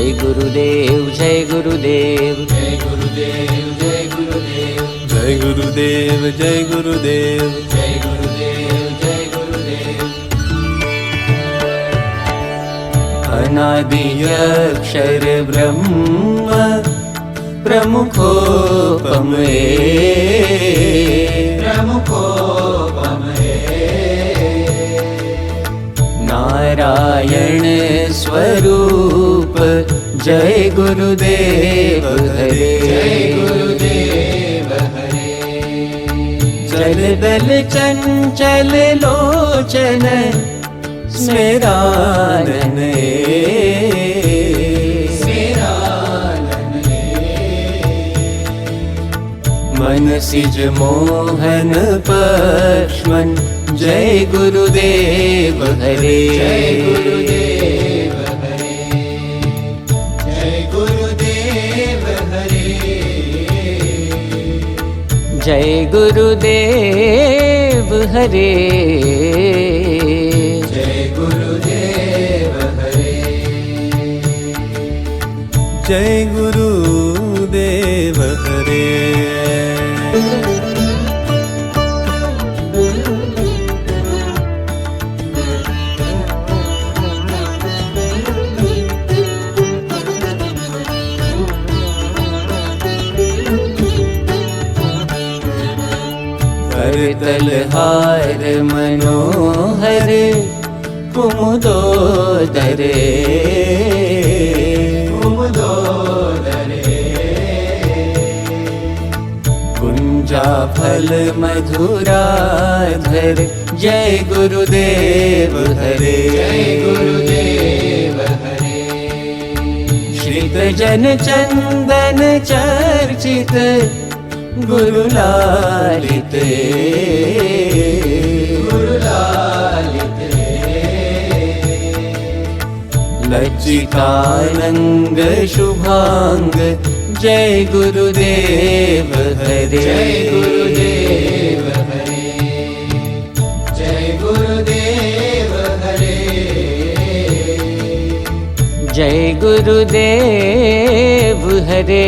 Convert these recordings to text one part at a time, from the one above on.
જય ગુરુદેવ જય ગુરુદેવ જય ગુરુદેવ જય ગુરુદેવ જય ગુરુદેવ જય ગુરુદેવ જય ગુરુદેવ જય ગુરુદેવ અનાદિયક્ષર બ્રહ્મ પ્રમુખોપમ પ્રમુખોપમ નારાયણ સ્વરૂપ जय गुरुदेव हरे। जय गुरुदेव हरे। चल दल चञ्चल लोचन स्मेरानने मनसिज मोहन पक्ष्मन् जय गुरुदेव हरे। जय गुरुदेव जय गुरुदेव हरे। जय गुरुदेव हरे। जय गुरुदेव हार मनो हरे कुमदो धरे धरे गुञ्जाफल मधुरा धर जय गुरुदेव हरे। जय गुरुदेव हरे। श्रीकृष्ण चन्दन चर्चित गुरुलालित। लज्जितानङ्ग शुभाङ्ग जय गुरुदेव हरे। जय गुरुदेव हरे। जय गुरुदेव हरे। जय गुरुदेव हरे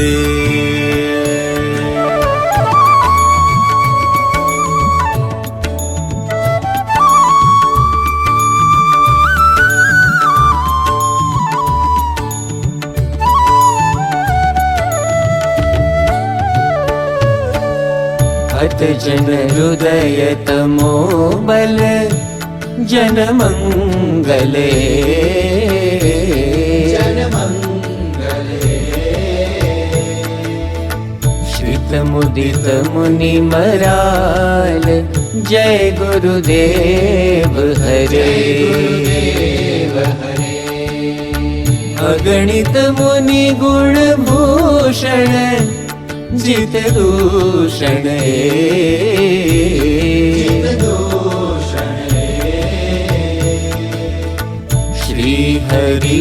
സുന്ദരേ अत जन हृदय तमोबल जनमङ्गले मुदित मुनि मराल। जय गुरुदेव हरे। हरे अगणित मुनि गुणभूषण जितभूषण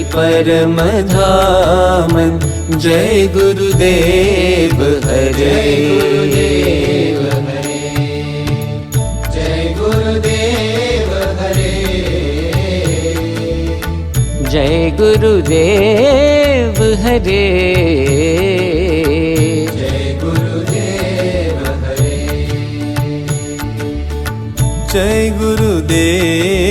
हरि परम धाम जय गुरुदेव हरे। गुरुदेव हरे। जय गुरुदेव हरे। जय गुरुदेव हरे। जय गुरुदेव हरे। जय गुरुदेव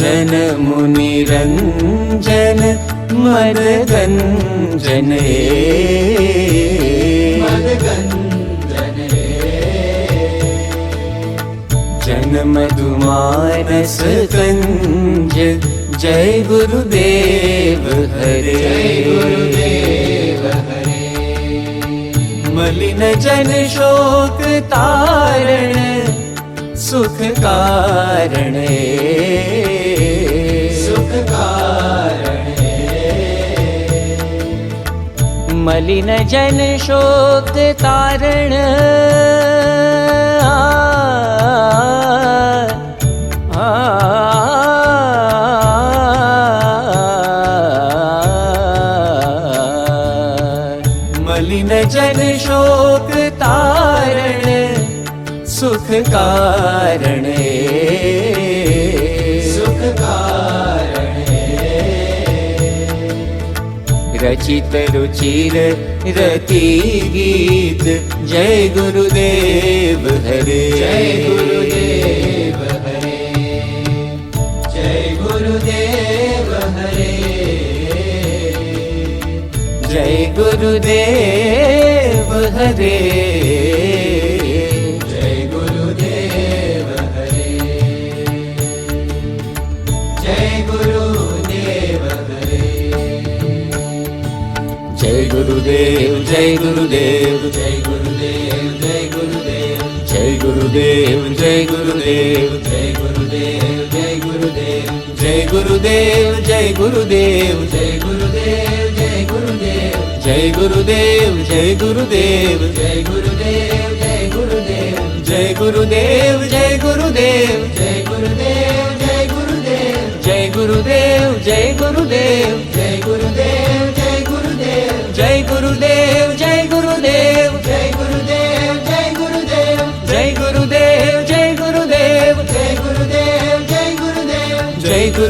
भवभञ्जन मुनिरञ्जन मदगञ्जने मदगञ्जने जन मधुमानस कञ्ज जय गुरुदेव हरे। हरे मलिन जन शोक तारण, सुख कारण मलिन जन शोक तारण। मलिन जन शोक तारण सुख कारण रचित रुचिर रति गीत। जय गुरुदेव हरे। जय गुरुदेव हरे। जय गुरुदेव हरे। जय गुरुदेव हरे। Jai Gurudev, Jai Gurudev, Jai Gurudev, Jai Gurudev, Jai Gurudev, Jai Gurudev, Jai Gurudev, Jai Gurudev, Jai Gurudev, Jai Gurudev, Jai Gurudev, Jai Gurudev, Jai Gurudev, Jai Gurudev, Jai Gurudev, Jai Gurudev, Jai Gurudev, Jai